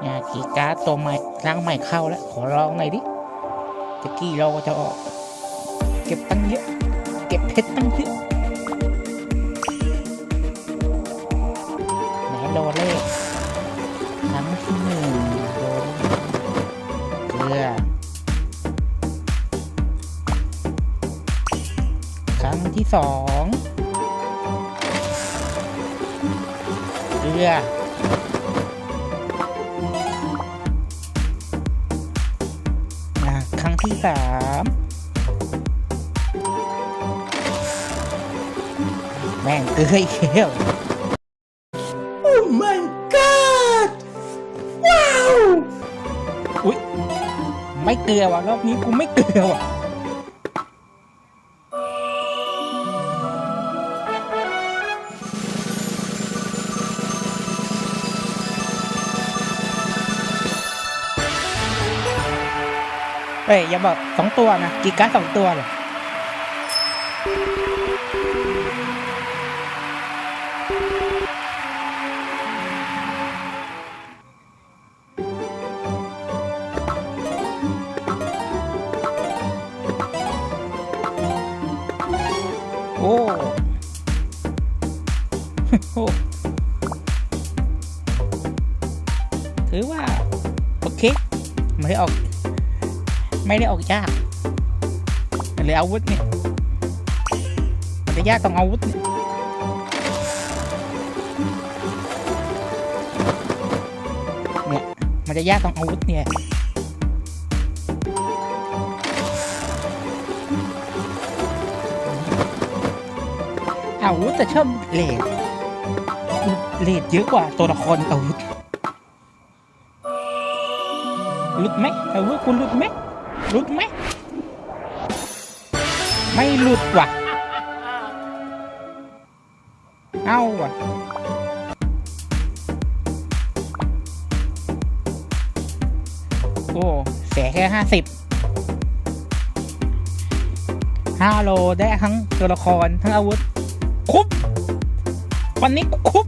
เนี่ยกีการ์ดตัวใหม่ร่างใหม่เข้าแล้ว ขอลองหน่อยดิตะกี้เราจะออก เก็บตั้งเยอะ เก็บเพชรตั้งเยอะไหนโดเลขครั้งที่หนึ่งโดเลขเกลือครั้งที่สองเกลือ ที่สามแม่งเกลืออีกแล้ว Oh my god ว้าว อุ๊ย ไม่เกลือว่ะ รอบนี้กูไม่เกลือว่ะ เอ้ยอย่าบอกสองตัวนะกีการ์ดสองตัวเลยโอ้โอ้ถือว่า โอเคไม่ได้ออก ไม่ได้ออกยากหรืออาวุธเนี่ยมันจะยากตรงอาวุธเนี่ยเนี่ยมันจะยากตรงอาวุธเนี่ยอาวุธจะชอบเลดเลดเยอะกว่าตัวละครอาวุธหลุดไหมอาวุธคุณหลุดไหม หลุดไหม ไม่หลุดว่ะ เอาว่ะโอ้เสียแค่ห้าสิบห้าโลได้ทั้งตัวละครทั้งอาวุธ คุ้มวันนี้คุ้ม